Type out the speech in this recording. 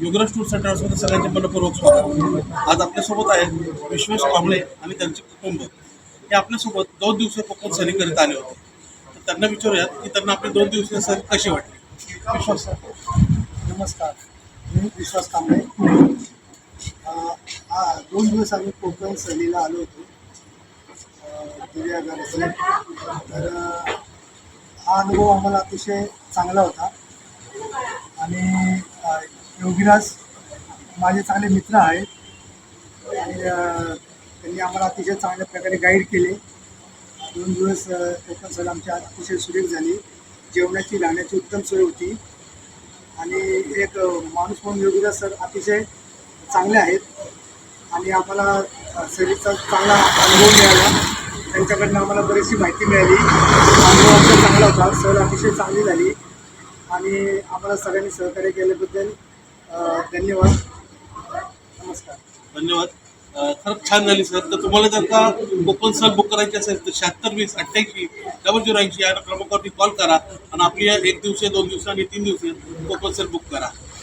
Yograj and ट्रॅव्हल्समध्ये सगळ्यांचे मनपूर्वक स्वागत आज आपल्यासोबत आहेत विश्वेश कांबळे आणि त्यांचे कुटुंब. हे आपल्यासोबत दोन दिवस कोकण सहली करीत आले होते. तर त्यांना विचारूयात की त्यांना आपले दोन दिवसीय सहल कशी वाटली? विश्वास नमस्कार. मी विश्वास कांबळे. दोन दिवस आम्ही कोकण सहलीला आलो होतो. दिव्या तर हा अनुभव आम्हाला अतिशय चांगला होता. योगीराज माझे चांगले मित्र आहेत. आणि त्यांनी आम्हाला अतिशय चांगल्या प्रकारे गाईड केले. दोन दिवस कोकण सहल आमची अतिशय सुरेख झाली. जेवणाची राहण्याची उत्तम सोय होती. आणि एक माणूस म्हणून योगीराज सर अतिशय चांगले आहेत. आणि आम्हाला अ, सहलीचा चांगला अनुभव मिळाला. त्यांच्याकडनं आम्हाला बरीचशी माहिती मिळाली. अनुभव आमचा चांगला होता. सहल अतिशय चांगली झाली. आणि आम्हाला सगळ्यांनी सहकार्य केल्याबद्दल धन्यवाद. नमस्कार. धन्यवाद. खरंच छान झाली सर. तर तुम्हाला जर का कोकण सहल बुक करायची असेल तर शहात्तर वीस अठ्ठ्याऐंशी डबल झिरो ऐंशी या क्रमांकावरती कॉल करा आणि आपली एक दिवसीय दोन दिवसीय आणि तीन दिवसीय कोकण सहल बुक करा.